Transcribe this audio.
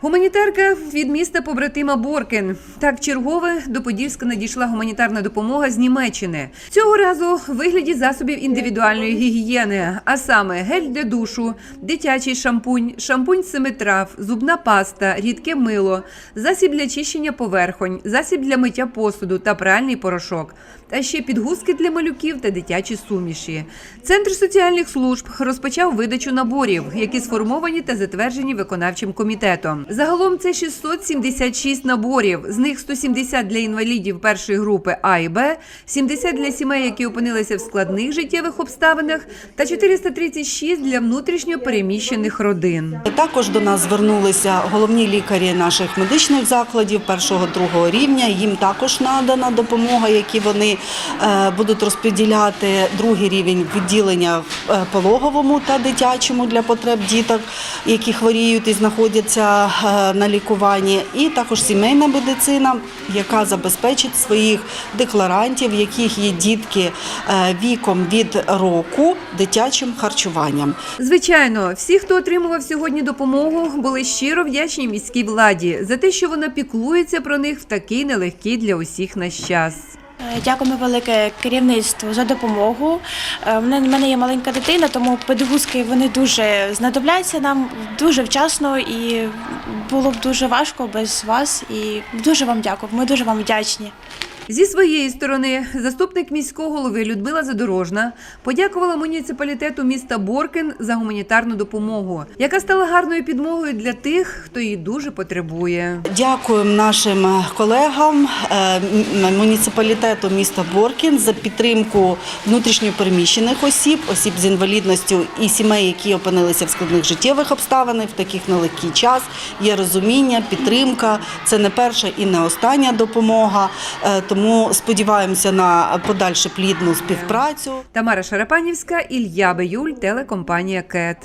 Гуманітарка від міста побратима Боркин. Так, чергове до Подільська надійшла гуманітарна допомога з Німеччини. Цього разу в вигляді засобів індивідуальної гігієни, а саме гель для душу, дитячий шампунь, шампунь семи трав, зубна паста, рідке мило, засіб для чищення поверхонь, засіб для миття посуду та пральний порошок, та ще підгузки для малюків та дитячі суміші. Центр соціальних служб розпочав видачу наборів, які сформовані та затверджені виконавчим комітетом. Загалом це 676 наборів. З них 170 для інвалідів першої групи А і Б, 70 для сімей, які опинилися в складних життєвих обставинах, та 436 для внутрішньо переміщених родин. Також до нас звернулися головні лікарі наших медичних закладів першого другого рівня. Їм також надана допомога, які вони е, будуть розподіляти другий рівень відділення в е, пологовому та дитячому для потреб діток, які хворіють і знаходяться на лікуванні, і також сімейна медицина, яка забезпечить своїх декларантів, яких є дітки е, віком від року дитячим харчуванням. Звичайно, всі, хто отримував сьогодні допомогу, були щиро вдячні міській владі за те, що вона піклується про них в такий нелегкий для усіх наш час. Е, Дякуємо велике керівництву за допомогу. У в мене є маленька дитина, тому педагузки вони дуже знадобляться нам дуже вчасно і було б дуже важко без вас. І дуже вам дякую. Ми дуже вам вдячні. Зі своєї сторони, заступник міського голови Людмила Задорожна подякувала муніципалітету міста Боркин за гуманітарну допомогу, яка стала гарною підмогою для тих, хто її дуже потребує. Дякуємо нашим колегам е, муніципалітету міста Боркін за підтримку внутрішньопереміщених осіб, осіб з інвалідністю і сімей, які опинилися в складних життєвих обставинах в таких нелегкий час. Є розуміння, підтримка. Це не перша і не остання допомога. Е, Тому сподіваємося на подальшу плідну співпрацю. Тамара Шарапанівська, Ілья Беюль, телекомпанія КЕТ.